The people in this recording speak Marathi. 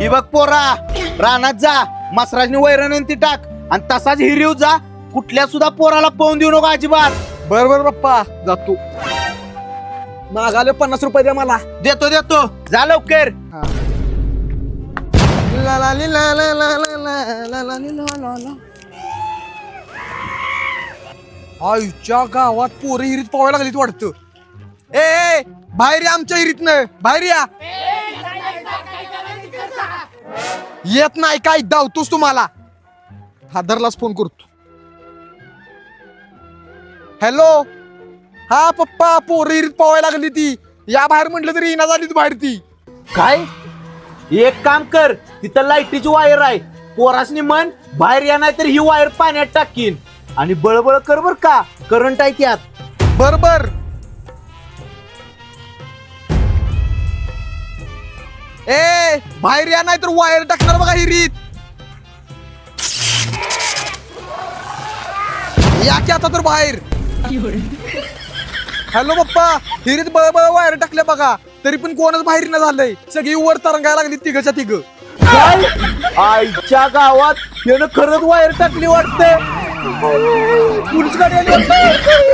ही बघ पोरा रानात जा मसराजनी वैरण ती टाक. आणि तसाच हिरीव जा कुठल्या सुद्धा पोराला पाहून देऊ नको अजिबात. बर बर पप्पा जातो मागाले पन्नास रुपये द्या मला. देतो देतो. जा लवकर. ला ला ली ला ला ला ला ला ला ला ली ला ला ला. आईच्या गावात पोरं हिरीत पोहायला लागलीत वाटतं. ए ए, बाहेर या आमच्या हिरीत न बाहेर या. येत नाही काय धावतोस तुम्हाला? हादरलाच फोन करतो. हॅलो हा पप्पा पोरं पोहायला लागली ती. या बाहेर म्हटलं तरी येणार झाली बाहेर ती. काय? एक काम कर तिथं लाईटीची वायर आहे. पोरासनी मन बाहेर या नाही तर ही वायर पाण्यात टाकीन. आणि बळबळ कर बर का करंट आहे त्यात. बर बर ए बाहेर या नाही तर वायर टाकणार बघा हिरीत या की आता तर बाहेर. हॅलो पप्पा हिरीत बळ वायर टाकल्या बघा. तरी पण कोणच बाहेर न झालंय. सगळी वर तरंगायला लागली तिघच्या तिघ. आईच्या गावात खरंच वायर टाकली वाटते पोलीस गाडी आली. वाटतं.